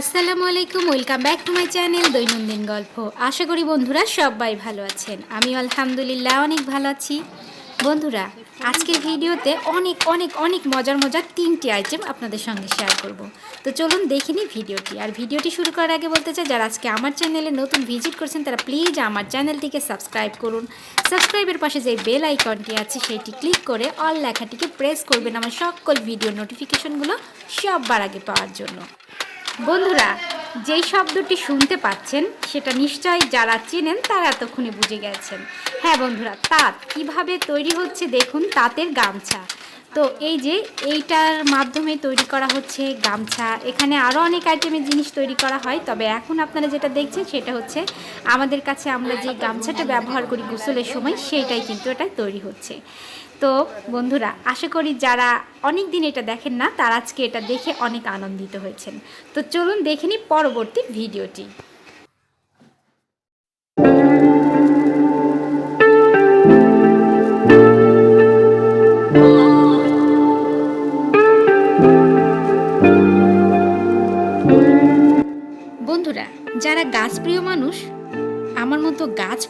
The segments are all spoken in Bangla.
আসসালামু আলাইকুম, welcome back to my channel দৈনন্দিন গল্প। আশা করি বন্ধুরা সবাই ভালো আছেন। আমি আলহামদুলিল্লাহ অনেক ভালো আছি। বন্ধুরা, আজকের ভিডিওতে অনেক অনেক অনেক মজার মজার তিনটি আইটেম আপনাদের সঙ্গে শেয়ার করব। তো চলুন দেখে নিই ভিডিওটি। আর ভিডিওটি শুরু করার আগে বলতে চাই, যারা আজকে আমার চ্যানেলে নতুন ভিজিট করছেন, তারা প্লিজ আমার চ্যানেলটিকে সাবস্ক্রাইব করুন। সাবস্ক্রাইবের পাশে যে বেল আইকনটি আছে, সেটি ক্লিক করে অল লেখাটিকে প্রেস করবেন আমার সকল ভিডিও নোটিফিকেশনগুলো সববার আগে পাওয়ার জন্য। বন্ধুরা, যেই শব্দটি শুনতে পাচ্ছেন, সেটা নিশ্চয়ই যারা চেনেন, তারা এতক্ষণে বুঝে গেছেন। হ্যাঁ বন্ধুরা, তাঁত কীভাবে তৈরি হচ্ছে দেখুন, তাঁতের গামছা। তো এই যে এইটার মাধ্যমে তৈরি করা হচ্ছে গামছা, এখানে আরও অনেক আইটেমের জিনিস তৈরি করা হয়, তবে এখন আপনারা যেটা দেখছেন সেটা হচ্ছে আমাদের কাছে আমরা যে গামছাটা ব্যবহার করি গোসলের সময় সেইটাই কিন্তু এটা তৈরি হচ্ছে। তো বন্ধুরা, আশা করি যারা অনেক দিন এটা দেখেন না, তারা আজকে এটা দেখে অনেক আনন্দিত হয়েছেন। তো চলুন দেখে পরবর্তী ভিডিওটি।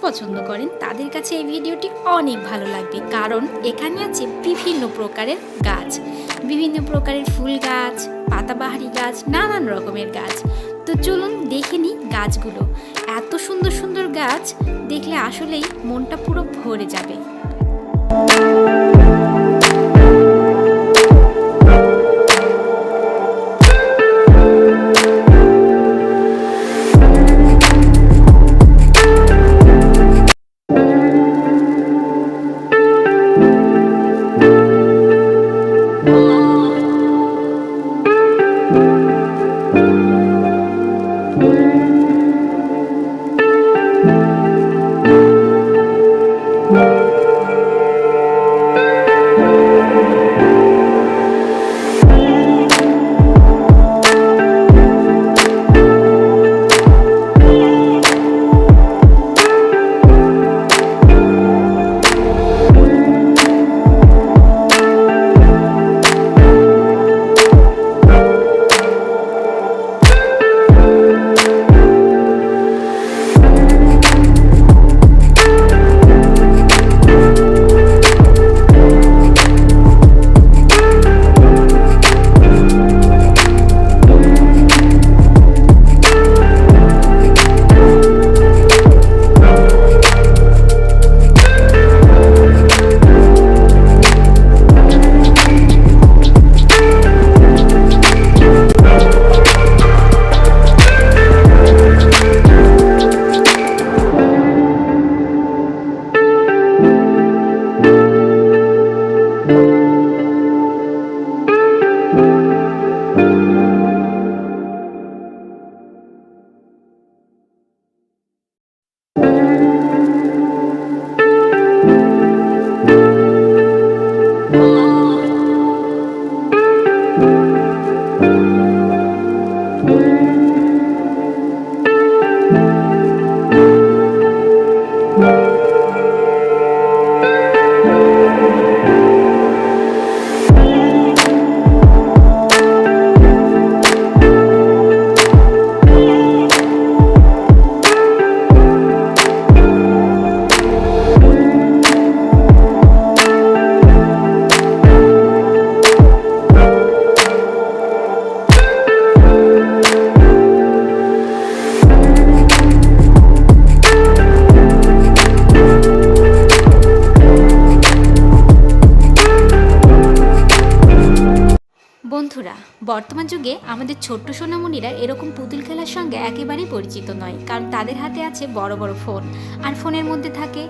পছন্দ করেন, তাদের কাছে এই ভিডিওটি অনেক ভালো লাগবে। কারণ এখানে আছে বিভিন্ন প্রকারের গাছ। বিভিন্ন প্রকারের ফুল গাছ, পাতাবাহারি গাছ, নানান রকমের গাছ। তো চলুন দেখে নিই গাছগুলো। এত সুন্দর সুন্দর গাছ দেখলে আসলেই মনটা পুরো ভরে যাবে। বন্ধুরা, বর্তমান যুগে আমাদের ছোট্ট সোনামণিরা এরকম পুতুল খেলার সঙ্গে একেবারেই পরিচিত নয়, কারণ তাদের হাতে আছে বড় বড় ফোন। আর ফোনের মধ্যে থাকে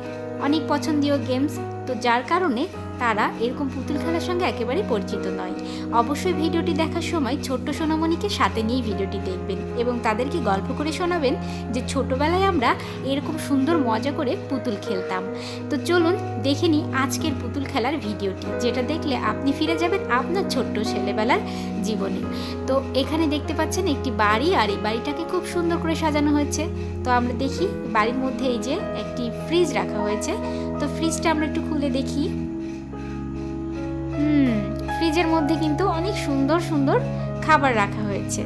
অনেক পছন্দীয় গেমস, তো যার কারণে তারা এরকম পুতুল খেলার সঙ্গে একেবারেই পরিচিত নয়। অবশ্যই ভিডিওটি দেখার সময় ছোট্ট সোনামণিকে সাথে নিয়ে ভিডিওটি দেখবেন এবং তাদেরকে গল্প করে শোনাবেন যে ছোটবেলায় আমরা এরকম সুন্দর মজা করে পুতুল খেলতাম। তো চলুন দেখে নিই আজকের পুতুল খেলার ভিডিওটি, যেটা দেখলে আপনি ফিরে যাবেন আপনার ছোট্ট ছেলেবেলার জীবনে। তো এখানে দেখতে পাচ্ছেন একটি বাড়ি আর এই বাড়িটাকে খুব সুন্দর করে সাজানো হয়েছে। তো আমরা দেখি বাড়ির মধ্যে এই যে একটি ফ্রিজ রাখা হয়েছে। তো ফ্রিজটা আমরা একটু খুলে দেখি। ফ্রিজের মধ্যে কিন্তু অনেক সুন্দর সুন্দর খাবার রাখা হয়েছে।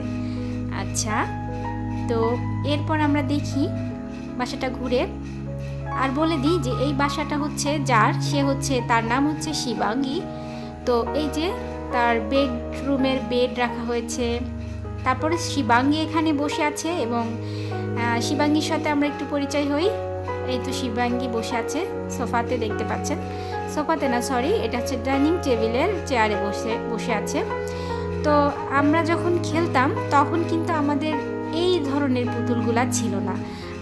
আচ্ছা তো এরপর আমরা দেখি বাসাটা ঘুরে। আর বলে দিই যে এই বাসাটা হচ্ছে যার, সে হচ্ছে, তার নাম হচ্ছে শিবাঙ্গী। তো এই যে তার বেডরুমের বেড রাখা হয়েছে। তারপরে শিবাঙ্গী এখানে বসে আছে এবং শিবাঙ্গীর সাথে আমরা একটু পরিচয় হই। এই তো শিবাঙ্গী বসে আছে, সোফাতে দেখতে পাচ্ছেন। সোফাতে না সরি এটা হচ্ছে ডাইনিং টেবিলের চেয়ারে বসে বসে আছে। তো আমরা যখন খেলতাম, তখন কিন্তু আমাদের এই ধরনের পুতুলগুলা ছিল না।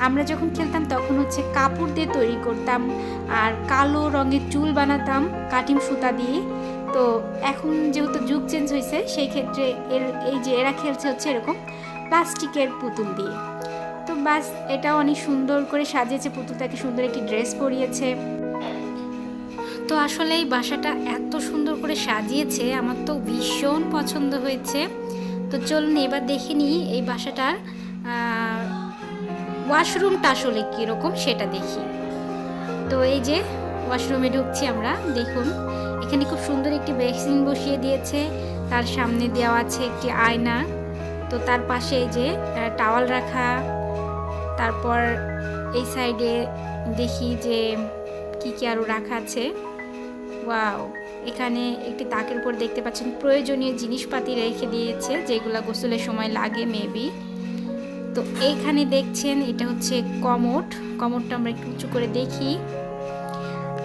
আমরা যখন খেলতাম, তখন হচ্ছে কাপড় দিয়ে তৈরি করতাম আর কালো রঙের চুল বানাতাম, কাটিম সুতা দিয়ে। তো এখন যেহেতু যুগ চেঞ্জ হয়েছে সেই ক্ষেত্রে এর, এই যে এরা খেলছে হচ্ছে এরকম প্লাস্টিকের পুতুল দিয়ে। তো বাস এটা অনেক সুন্দর করে সাজিয়েছে, পুতুলটাকে সুন্দর একটি ড্রেস পরিয়েছে। তো আসলে এই বাসাটা এত সুন্দর করে সাজিয়েছে, আমার তো ভীষণ পছন্দ হয়েছে। তো চলুন এবার দেখে নিই এই বাসাটার ওয়াশরুমটা আসলে কীরকম সেটা দেখি। তো এই যে ওয়াশরুমে ঢুকছি আমরা, দেখুন। এখানে খুব সুন্দর একটি বেসিন বসিয়ে দিয়েছে, তার সামনে দেওয়া আছে একটি আয়না, তো তার পাশে এই যে টাওয়াল রাখা, তারপর এই সাইডে দেখি যে কি কী আরও রাখা আছে। ওয়াও এখানে একটি তাকের উপর দেখতে পাচ্ছেন প্রয়োজনীয় জিনিসপাতি রেখে দিয়েছে, যেগুলো গোসলের সময় লাগে মেবি তো এইখানে দেখছেন এটা হচ্ছে কমোট। কমোটটা আমরা একটু উঁচু করে দেখি।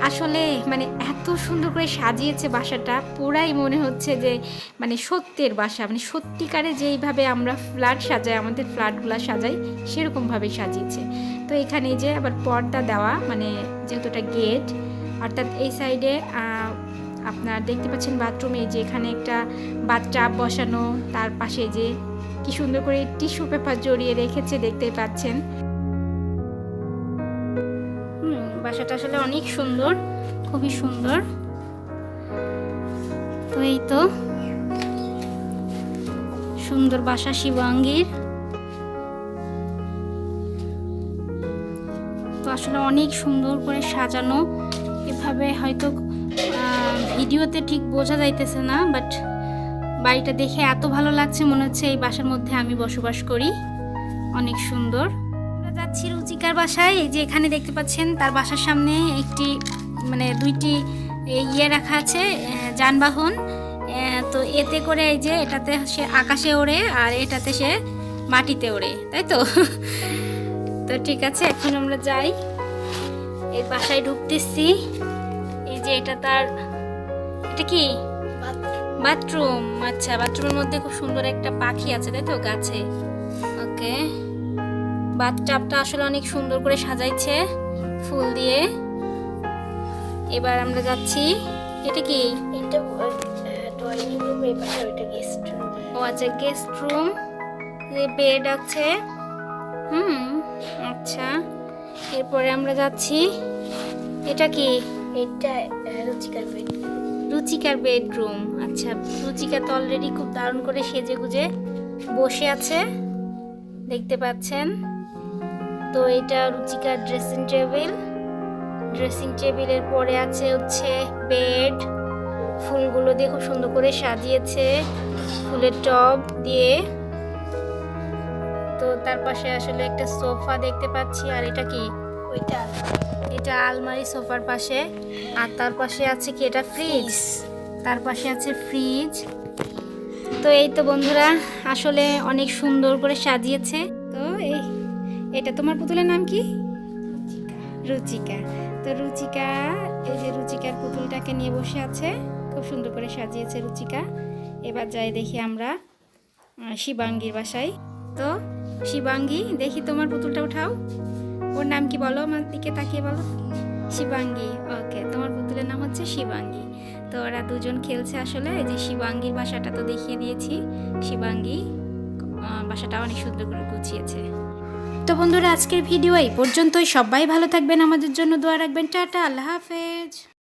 আসলে মানে এত সুন্দর করে সাজিয়েছে বাসাটা, পুরাই মনে হচ্ছে যে মানে সত্যের বাসা মানে সত্যিকারে যেইভাবে আমরা ফ্ল্যাট সাজাই, আমাদের ফ্ল্যাটগুলো সাজাই, সেরকমভাবে সাজিয়েছে। তো এখানে যে আবার পর্দা দেওয়া মানে যেহেতু এটা গেট অর্থাৎ এই সাইডে আপনার দেখতে পাচ্ছেন বাথরুমে যে এখানে একটা বাথটাব বসানো, তার পাশে যে কি সুন্দর করে টিস্যু পেপার জড়িয়ে রেখেছে দেখতেই পাচ্ছেন। বাসাটা আসলে অনেক সুন্দর, খুবই সুন্দর। তো এই তো, সুন্দর বাসা শিবাঙ্গীর তো আসলে অনেক সুন্দর করে সাজানো এভাবে হয়তো ভিডিওতে ঠিক বোঝা যাইতেছে না বাট বাড়িটা দেখে এত ভালো লাগছে, মনে হচ্ছে এই বাসার মধ্যে আমি বসবাস করি। অনেক সুন্দর। আমরা যাচ্ছি রুচিকার বাসায়, এই যে এখানে দেখতে পাচ্ছেন, তার বাসার সামনে একটি মানে দুইটি ইয়ে রাখা আছে যানবাহন। তো এতে করে এই যে এটাতে সে আকাশে ওড়ে, আর এটাতে সে মাটিতে ওড়ে, তাই তো? তো ঠিক আছে, এখন আমরা যাই। এই বাসায় ঢুকতেছি। এই যে এটা তার এটা কি? বাথরুম। আচ্ছা বাথরুমের মধ্যে খুব সুন্দর একটা পাখি আছে তাই তো? গাছে। ওকে। বাথটাবটা আসলে অনেক সুন্দর করে সাজাইছে ফুল দিয়ে। এবার আমরা যাচ্ছি। এটা কি? এটা ড্রয়িং রুম এই ওইটা গেস্ট রুম ও আচ্ছা গেস্ট রুম বেড আছে। হুম আচ্ছা। এরপরে আমরা যাচ্ছি এটা কি? এটা আহ, রুচিকার বেড রুচিকার বেডরুম আচ্ছা রুচিকা তো অলরেডি খুব দারুণ করে সেজে গুজে বসে আছে দেখতে পাচ্ছেন। তো এটা রুচিকার ড্রেসিং টেবিল ড্রেসিং টেবিলের পরে আছে হচ্ছে বেড ফুলগুলো দিয়ে খুব সুন্দর করে সাজিয়েছে ফুলের টব দিয়ে। তো তার পাশে আসলে একটা সোফা দেখতে পাচ্ছি আর এটা কি? ওইটা। এটা আলমারি সোফার পাশে। আর তার পাশে আছে কি? এটা ফ্রিজ। তার পাশে আছে ফ্রিজ। তো এই তো বন্ধুরা আসলে অনেক সুন্দর করে সাজিয়েছে। তো এই এটা তোমার পুতুলের নাম কি? রুচিকা। তো রুচিকা এই যে রুচিকার পুতুলটাকে নিয়ে বসে আছে। খুব সুন্দর করে সাজিয়েছে রুচিকা। এবার যাই দেখি আমরা শিবাঙ্গীর বাসায়। তো শিবাঙ্গী, দেখি তোমার পুতুলটা উঠাও। ওর নাম কি বলো? আমার দিকে তাকিয়ে বলো। শিবাঙ্গী, ওকে, তোমার পুতুলের নাম হচ্ছে শিবাঙ্গী। তো ওরা দুজন খেলছে আসলে, এই যে শিবাঙ্গীর বাসাটা তো দেখিয়ে দিয়েছি। শিবাঙ্গী বাসাটা অনেক সুন্দর করে গুছিয়েছে। তো বন্ধুরা, আজকের ভিডিও এই পর্যন্তই। সবাই ভালো থাকবেন। আমাদের জন্য দোয়া রাখবেন। টাটা, আল্লাহ হাফেজ।